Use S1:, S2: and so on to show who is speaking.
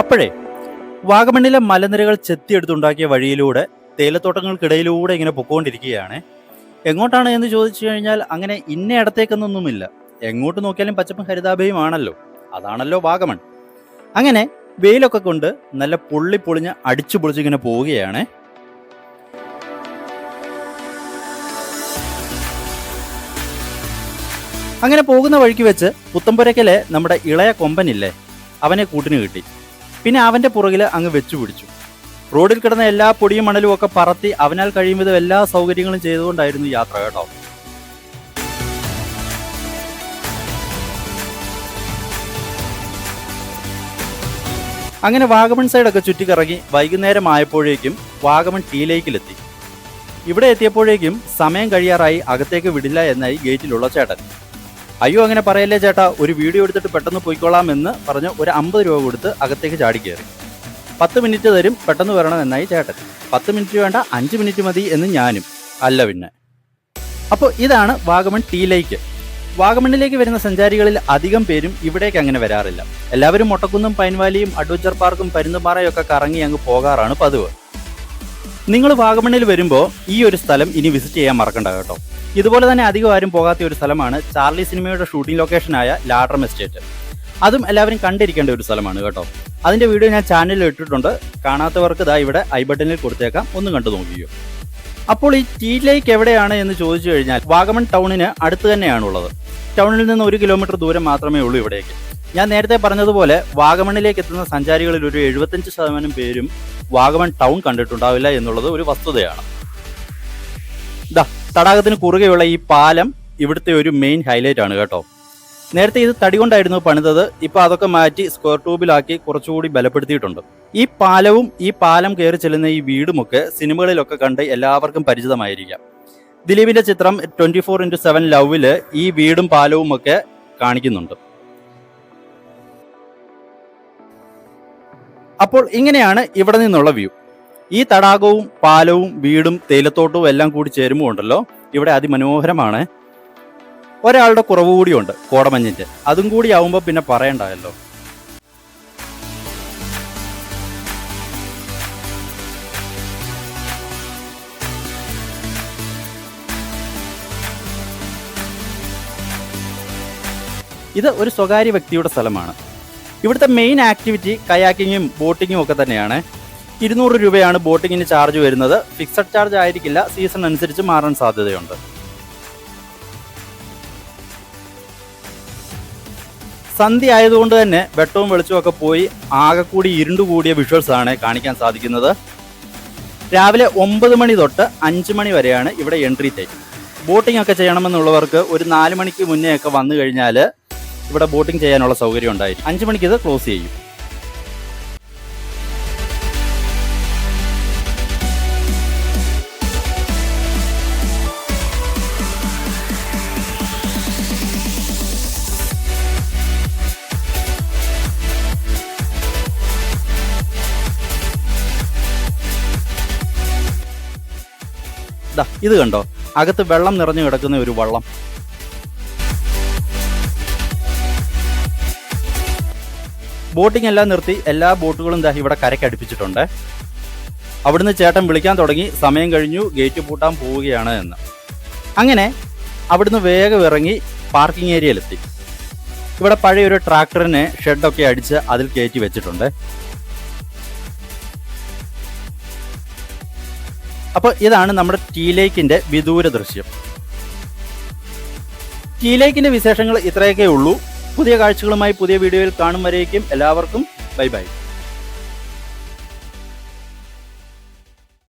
S1: അപ്പോഴേ വാഗമണ്ണിലെ മലനിരകൾ ചെത്തിയെടുത്തുണ്ടാക്കിയ വഴിയിലൂടെ തേയിലത്തോട്ടങ്ങൾക്കിടയിലൂടെ ഇങ്ങനെ പൊക്കോണ്ടിരിക്കുകയാണ്. എങ്ങോട്ടാണ് എന്ന് ചോദിച്ചു കഴിഞ്ഞാൽ അങ്ങനെ ഇന്ന ഇടത്തേക്കെന്നൊന്നുമില്ല. എങ്ങോട്ട് നോക്കിയാലും പച്ചപ്പും ഹരിതാഭയുമാണല്ലോ അതാണല്ലോ വാഗമൺ. അങ്ങനെ വെയിലൊക്കെ കൊണ്ട് നല്ല പൊള്ളി പൊളിഞ്ഞ് അടിച്ചു പൊളിച്ചിങ്ങനെ പോവുകയാണ്. അങ്ങനെ പോകുന്ന വഴിക്ക് വെച്ച് പുത്തമ്പുരക്കലെ നമ്മുടെ ഇളയ കൊമ്പനില്ലേ അവനെ കൂട്ടിന് കിട്ടി. പിന്നെ അവന്റെ പുറകിൽ അങ്ങ് വെച്ചു പിടിച്ചു. റോഡിൽ കിടന്ന എല്ലാ പൊടിയും മണലും ഒക്കെ പറത്തി അവനാൽ കഴിയുമ്പോൾ എല്ലാ സൗകര്യങ്ങളും ചെയ്തുകൊണ്ടായിരുന്നു യാത്ര കേട്ടോ. അങ്ങനെ വാഗമൺ സൈഡൊക്കെ ചുറ്റിക്കറങ്ങി വൈകുന്നേരം ആയപ്പോഴേക്കും വാഗമൺ ടീ ടീലേക്കിലെത്തി ഇവിടെ എത്തിയപ്പോഴേക്കും സമയം കഴിയാറായി അകത്തേക്ക് വിടില്ല എന്നായി ഗേറ്റിലുള്ള ചേട്ടൻ. അയ്യോ അങ്ങനെ പറയല്ലേ ചേട്ടാ? ഒരു വീഡിയോ എടുത്തിട്ട് പെട്ടെന്ന് പോയിക്കോളാം എന്ന് പറഞ്ഞ് ഒരു അമ്പത് രൂപ കൊടുത്ത് അകത്തേക്ക് ചാടി കയറി പത്ത് മിനിറ്റ് തരും പെട്ടെന്ന് വരണം എന്നായി ചേട്ടൻ. പത്ത് മിനിറ്റ് വേണ്ട അഞ്ച് മിനിറ്റ് മതി എന്ന് ഞാനും. അല്ല പിന്നെ. അപ്പോൾ ഇതാണ് വാഗമൺ ടീ ലേക്ക്. വാഗമണ്ണിലേക്ക് വരുന്ന സഞ്ചാരികളിൽ അധികം പേരും ഇവിടേക്ക് അങ്ങനെ വരാറില്ല. എല്ലാവരും മൊട്ടക്കുന്നും പൈൻവാലിയും അഡ്വഞ്ചർ പാർക്കും പരുന്തുപാറയും ഒക്കെ കറങ്ങി അങ്ങ് പോകാറാണ് പതിവ്. നിങ്ങൾ വാഗമണ്ണിൽ വരുമ്പോൾ ഈ ഒരു സ്ഥലം ഇനി വിസിറ്റ് ചെയ്യാൻ മറക്കണ്ട കേട്ടോ. ഇതുപോലെ തന്നെ അധികം ആരും പോകാത്ത ഒരു സ്ഥലമാണ് ചാർലി സിനിമയുടെ ഷൂട്ടിംഗ് ലൊക്കേഷനായ ലാഡ്രം എസ്റ്റേറ്റ്. അതും എല്ലാവരും കണ്ടിരിക്കേണ്ട ഒരു സ്ഥലമാണ് കേട്ടോ. അതിന്റെ വീഡിയോ ഞാൻ ചാനലിൽ ഇട്ടിട്ടുണ്ട്. കാണാത്തവർക്ക് ഇതാ ഇവിടെ ഐ ബട്ടണിൽ കൊടുത്തേക്കാം. ഒന്ന് കണ്ടു നോക്കിയോ അപ്പോൾ ഈ ടീ ലേക്ക് എവിടെയാണ് എന്ന് ചോദിച്ചു കഴിഞ്ഞാൽ വാഗമൺ ടൗണിന് അടുത്ത് തന്നെയാണുള്ളത് ടൗണിൽ നിന്ന് ഒരു കിലോമീറ്റർ ദൂരം മാത്രമേ ഉള്ളൂ ഇവിടേക്ക്. ഞാൻ നേരത്തെ പറഞ്ഞതുപോലെ വാഗമണിലേക്ക് എത്തുന്ന സഞ്ചാരികളിൽ ഒരു എഴുപത്തഞ്ച് ശതമാനം പേരും വാഗമൺ ടൗൺ കണ്ടിട്ടുണ്ടാവില്ല എന്നുള്ളത് ഒരു വസ്തുതയാണ്. ദാ തടാകത്തിന് കുറുകെയുള്ള ഈ പാലം ഇവിടുത്തെ ഒരു മെയിൻ ഹൈലൈറ്റ് ആണ് കേട്ടോ. നേരത്തെ ഇത് തടി കൊണ്ടായിരുന്നു പണിതത് ഇപ്പൊ അതൊക്കെ മാറ്റി സ്ക്വയർ ട്യൂബിലാക്കി കുറച്ചുകൂടി ബലപ്പെടുത്തിയിട്ടുണ്ട്. ഈ പാലവും ഈ പാലം കയറി ചെല്ലുന്ന ഈ വീടുമൊക്കെ സിനിമകളിലൊക്കെ കണ്ട് എല്ലാവർക്കും പരിചിതമായിരിക്കാം. ദിലീപിന്റെ ചിത്രം ട്വന്റി ഫോർ ഇന്റു സെവൻ ലവിൽ ഈ വീടും പാലവും ഒക്കെ കാണിക്കുന്നുണ്ട്. അപ്പോൾ ഇങ്ങനെയാണ് ഇവിടെ നിന്നുള്ള വ്യൂ ഈ തടാകവും പാലവും വീടും തേയിലത്തോട്ടവും എല്ലാം കൂടി ചേരുമ്പോൾ ഉണ്ടല്ലോ ഇവിടെ അതിമനോഹരമാണ്. ഒരാളുടെ കുറവ് കൂടിയുണ്ട് കോടമഞ്ഞിന്റെ അതും കൂടി ആവുമ്പോൾ പിന്നെ പറയണ്ടായല്ലോ. ഇത് ഒരു സ്വകാര്യ വ്യക്തിയുടെ സ്ഥലമാണ്. ഇവിടുത്തെ മെയിൻ ആക്ടിവിറ്റി കയാക്കിങ്ങും ബോട്ടിങ്ങും ഒക്കെ തന്നെയാണ്. ഇരുന്നൂറ് രൂപയാണ് ബോട്ടിങ്ങിന് ചാർജ് വരുന്നത്. ഫിക്സഡ് ചാർജ് ആയിരിക്കില്ല. സീസൺ അനുസരിച്ച് മാറാൻ സാധ്യതയുണ്ട്. സന്ധ്യ ആയതുകൊണ്ട് തന്നെ വെട്ടവും വെളിച്ചമൊക്കെ പോയി ആകെ കൂടി ഇരുണ്ടുകൂടിയ വിഷ്വൽസ് ആണ് കാണിക്കാൻ സാധിക്കുന്നത്. രാവിലെ ഒമ്പത് മണി തൊട്ട് അഞ്ച് മണി വരെയാണ് ഇവിടെ എൻട്രി ടൈം ബോട്ടിംഗ് ഒക്കെ ചെയ്യണമെന്നുള്ളവർക്ക് ഒരു നാല് മണിക്ക് മുന്നേ ഒക്കെ വന്നു കഴിഞ്ഞാൽ ഇവിടെ ബോട്ടിംഗ് ചെയ്യാനുള്ള സൗകര്യം ഉണ്ടായിരിക്കും. അഞ്ച് മണിക്ക് ഇത് ക്ലോസ് ചെയ്യും. ദാ ഇത് കണ്ടോ? അകത്ത് വെള്ളം നിറഞ്ഞു കിടക്കുന്ന ഒരു വള്ളം. ബോട്ടിംഗ് എല്ലാം നിർത്തി എല്ലാ ബോട്ടുകളും ദാ ഇവിടെ കരയ്ക്ക് അടുപ്പിച്ചിട്ടുണ്ട്. അവിടുന്ന് ചേട്ടൻ വിളിക്കാൻ തുടങ്ങി. സമയം കഴിഞ്ഞു. ഗേറ്റ് പൂട്ടാൻ പോവുകയാണ് എന്ന്. അങ്ങനെ അവിടുന്ന് വേഗം ഇറങ്ങി പാർക്കിംഗ് ഏരിയയിലെത്തി ഇവിടെ പഴയ ഒരു ട്രാക്ടറിനെ ഷെഡൊക്കെ അടിച്ച് അതിൽ കയറ്റി വെച്ചിട്ടുണ്ട്. അപ്പോൾ ഇതാണ് നമ്മുടെ ടീ ലേക്കിന്റെ വിദൂര ദൃശ്യം. ടീ ലേക്കിന്റെ വിശേഷങ്ങൾ ഇത്രയൊക്കെ ഉള്ളൂ. പുതിയ കാഴ്ചകളുമായി പുതിയ വീഡിയോയിൽ കാണും വരേക്കും. എല്ലാവർക്കും ബൈ ബൈ.